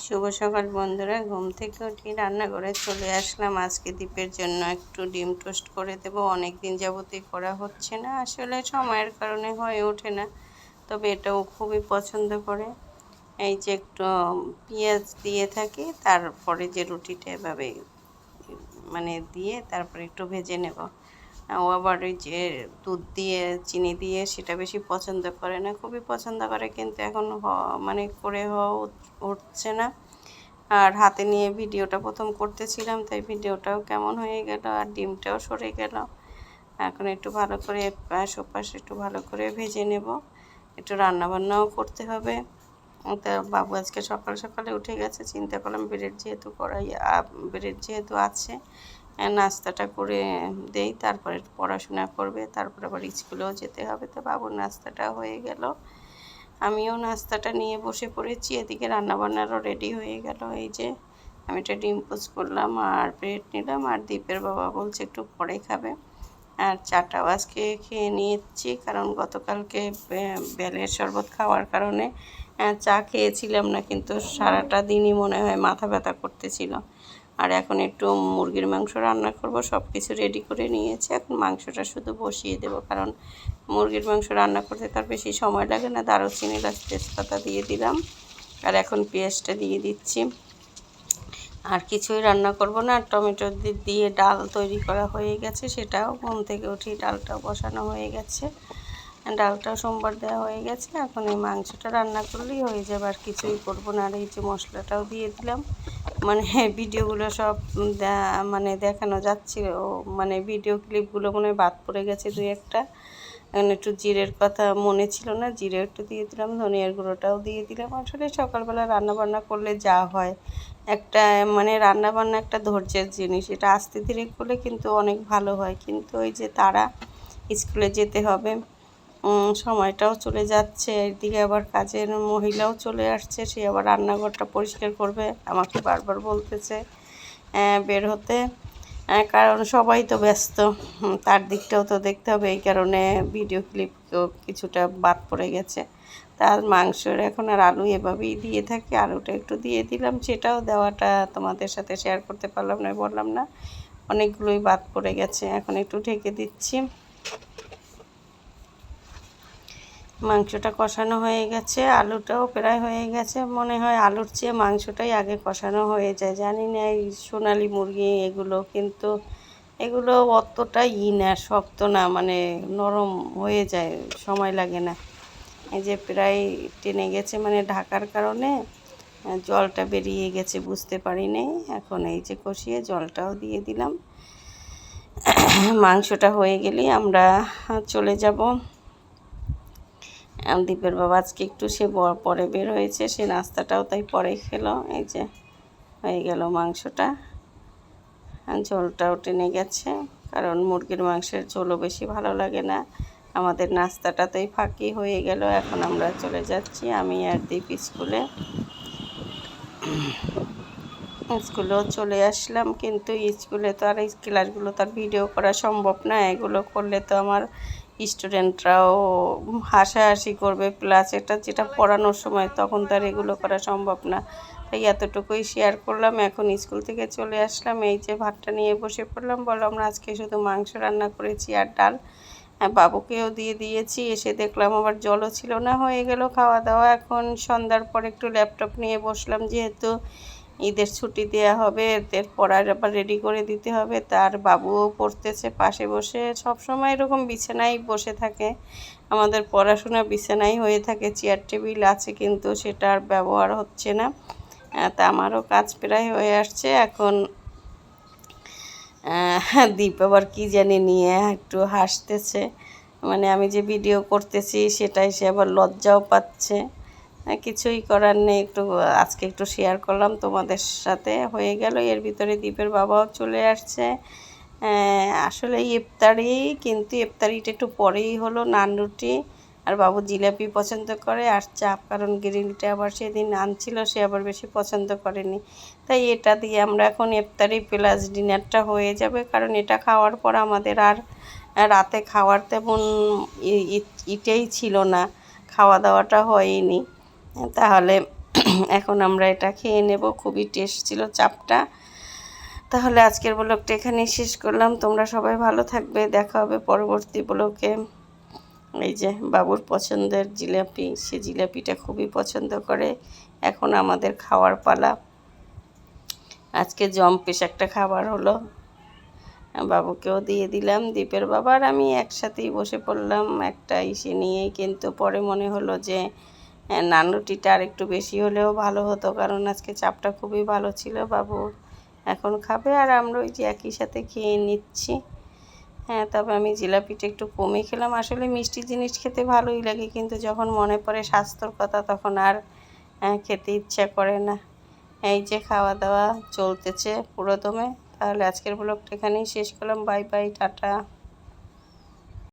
শুভ সকাল বন্ধুরা। ঘুম থেকে উঠে রান্না করে চলে আসলাম। আজকে দ্বীপের জন্য একটু ডিম টোস্ট করে দেব। অনেক দিন যাবতই করা হচ্ছে না। আসলে সময়ের কারণে হয়ে ওঠে না। তবে এটাও খুবই পছন্দ করে। এই যে একটু পেঁয়াজ দিয়ে থাকি, তারপরে যে রুটিটা এভাবে মানে দিয়ে তারপরে একটু ভেজে নেব। ও আবার ওই যে দুধ দিয়ে, চিনি দিয়ে সেটা বেশি পছন্দ করে না। খুবই পছন্দ করে কিন্তু এখন মানে করে হওয়া উঠছে না। আর হাতে নিয়ে ভিডিওটা প্রথম করতেছিলাম, তাই ভিডিওটাও কেমন হয়ে গেল আর ডিমটাও সরে গেল। এখন একটু ভালো করে পাশ একটু ভালো করে ভেজে নেব। একটু রান্নাবান্নাও করতে হবে। তা বাবু আজকে সকাল সকালে উঠে গেছে, চিন্তা করলাম ব্রেড যেহেতু করাই ব্রেড যেহেতু আছে নাস্তাটা করে দেই, তারপরে পড়াশোনা করবে, তারপরে আবার স্কুলেও যেতে হবে। তো বাবুর নাস্তাটা হয়ে গেল। আমিও নাস্তাটা নিয়ে বসে পড়েছি, এদিকে রান্নাবান্নারও রেডি হয়ে গেল। এই যে আমি একটা ডিম পোচ করলাম আর ব্রেড নিলাম, আর দ্বীপের বাবা বলছে একটু পরে খাবে। আর চাটাও আজকে খেয়ে নিয়েছি, কারণ গতকালকে বেলের শরবত খাওয়ার কারণে চা খেয়েছিলাম না, কিন্তু সারাটা দিনই মনে হয় মাথা ব্যথা করতেছিল। আর এখন একটু মুরগির মাংস রান্না করব সব কিছু রেডি করে নিয়েছি। এখন মাংসটা শুধু বসিয়ে দেব, কারণ মুরগির মাংস রান্না করতে তার বেশি সময় লাগে না। দারুচিনি লাচ তেজপাতা দিয়ে দিলাম। আর এখন পেঁয়াজটা দিয়ে দিচ্ছি। আর কিছুই রান্না করব না। আর টমেটো দিয়ে ডাল তৈরি করা হয়ে গেছে, সেটাও ঘুম থেকে উঠি ডালটাও বসানো হয়ে গেছে। ডালটাও সোমবার দেওয়া হয়ে গেছে। এখন এই মাংসটা রান্না করলেই হয়ে যাবে। আর কিছুই করব না। আর এই যে মশলাটাও দিয়ে দিলাম। মানে ভিডিওগুলো সব মানে দেখানো যাচ্ছিল মানে ভিডিও ক্লিপগুলো মনে বাদ পড়ে গেছে দুই একটা। এখন একটু জিরের কথা মনে ছিল না। জিরে একটু দিয়ে দিলাম। ধনিয়ার গুঁড়োটাও দিয়ে দিলাম। আসলে সকালবেলা রান্না বান্না করলে যা হয়। একটা মানে রান্না বান্না একটা ধৈর্যের জিনিস। এটা আস্তে ধীরে করলে কিন্তু অনেক ভালো হয়। কিন্তু ওই যে তারা স্কুলে যেতে হবে। সময়টাও চলে যাচ্ছে একদিকে আবার কাজের মহিলাও চলে আসছে, সে আবার রান্নাঘরটা পরিষ্কার করবে, আমাকে বারবার বলতেছে বের হতে। কারণ সবাই তো ব্যস্ত তার দিকটাও তো দেখতে হবে, এই কারণে ভিডিও ক্লিপ কিছুটা বাদ পড়ে গেছে। তার মাংসের এখন আর আলু এভাবেই দিয়ে থাকি আলুটা একটু দিয়ে দিলাম, সেটাও দেওয়াটা তোমাদের সাথে শেয়ার করতে পারলাম না, বললাম না, অনেকগুলোই বাদ পড়ে গেছে, এখন একটু ঢেকে দিচ্ছি। মাংসটা কষানো হয়ে গেছে, আলুটাও প্রায় হয়ে গেছে। মনে হয় আলুর চেয়ে মাংসটাই আগে কষানো হয়ে যায়। জানি না এই সোনালি মুরগি এগুলো, কিন্তু এগুলো অতটা ই না, শক্ত না মানে নরম হয়ে যায়, সময় লাগে না। এই যে প্রায় টেনে গেছে মানে ঢাকার কারণে জলটা বেরিয়ে গেছে, বুঝতে পারিনি। এখন এই যে কষিয়ে জলটাও দিয়ে দিলাম। মাংসটা হয়ে গেলেই আমরা চলে যাব। দীপের বাবা আজকে একটু সে পরে বের হয়েছে, সে নাস্তাটাও তাই পরে খেলো, এই যে হয়ে গেল মাংসটা। ঝোলটাও টেনে গেছে, কারণ মুরগির মাংসের ঝোলও বেশি ভালো লাগে না। আমাদের নাস্তাটাতেই ফাঁকি হয়ে গেল, এখন আমরা চলে যাচ্ছি আমি আর দীপ স্কুলে। স্কুলেও চলে আসলাম, কিন্তু স্কুলে তো আর এই ক্লাসগুলো তার ভিডিও করা সম্ভব না, এগুলো করলে তো আমার স্টুডেন্টরাও হাসাহাসি করবে প্লাস এটা যেটা পড়ানোর সময়, তখন তার এগুলো করা সম্ভব না। তাই এতটুকুই শেয়ার করলাম, এখন স্কুল থেকে চলে আসলাম, এই যে ভাতটা নিয়ে বসে পড়লাম, বলো আমরা আজকে শুধু মাংস রান্না করেছি আর ডাল। হ্যাঁ বাবুকেও দিয়ে দিয়েছি, এসে দেখলাম আবার জলও ছিল না, হয়ে গেল খাওয়া দাওয়া। এখন সন্ধ্যার পর একটু ল্যাপটপ নিয়ে বসলাম, যেহেতু ঈদের ছুটি দেওয়া হবে এদের পড়ার আবার রেডি করে দিতে হবে। তার বাবুও পড়তেছে পাশে বসে। সব সময় এরকম বিছানায় বসে থাকে। আমাদের পড়াশোনা বিছানায় হয়ে থাকে চেয়ার টেবিল আছে কিন্তু সেটা আর ব্যবহার হচ্ছে না। তা আমারও কাজ প্রায় হয়ে আসছে। এখন দীপ আবার কী জানি নিয়ে একটু হাসতেছে। মানে আমি যে ভিডিও করতেছি সেটাই সে আবার লজ্জাও পাচ্ছে। কিছুই করার নেই। একটু, আজকে একটু শেয়ার করলাম তোমাদের সাথে। হয়ে গেল, এর ভিতরে দ্বীপের বাবাও চলে আসছে। আসলে ইফতারি, কিন্তু ইফতারিটা একটু পরেই হলো নান রুটি। আর বাবু জিলাপি পছন্দ করে, আর চাপ, কারণ গ্রিলটা আবার সেদিন আনছিল, সে আবার বেশি পছন্দ করেনি। তাই এটা দিয়ে আমরা এখন ইফতারি প্লাস ডিনারটা হয়ে যাবে, কারণ এটা খাওয়ার পর আমাদের আর রাতে খাওয়ার তেমন ইটেই ছিল না। খাওয়া দাওয়াটা হয়নি। তাহলে এখন আমরা এটা খেয়ে নেব। খুবই টেস্ট ছিল চাপটা। তাহলে আজকের ব্লগটা এখানেই শেষ করলাম। তোমরা সবাই ভালো থাকবে। দেখা হবে পরবর্তী ব্লগে। এই যে বাবুর পছন্দের জিলাপি, সে জিলাপিটা খুবই পছন্দ করে। এখন আমাদের খাওয়ার পালা। আজকে জম্পেশ একটা খাবার হলো। বাবুকেও দিয়ে দিলাম, দীপের বাবার। আমি একসাথেই বসে পড়লাম। একটা ইসে নিয়েই কিন্তু পরে মনে হলো যে হ্যাঁ, নানুটিটা আর একটু বেশি হলেও ভালো হতো কারণ আজকে চাপটা খুবই ভালো ছিল বাবু। এখন খাবে আর আমরা ওই যে একই সাথে খেয়ে নিচ্ছি। হ্যাঁ তবে আমি জিলাপিটা একটু কমই খেলাম। আসলে মিষ্টি জিনিস খেতে ভালোই লাগে কিন্তু যখন মনে পড়ে স্বাস্থ্যর কথা তখন আর হ্যাঁ, খেতে ইচ্ছা করে না। এই যে খাওয়া দাওয়া চলতেছে পুরোদমে তাহলে আজকের ব্লগটা এখানেই শেষ করলাম। Bye bye tata.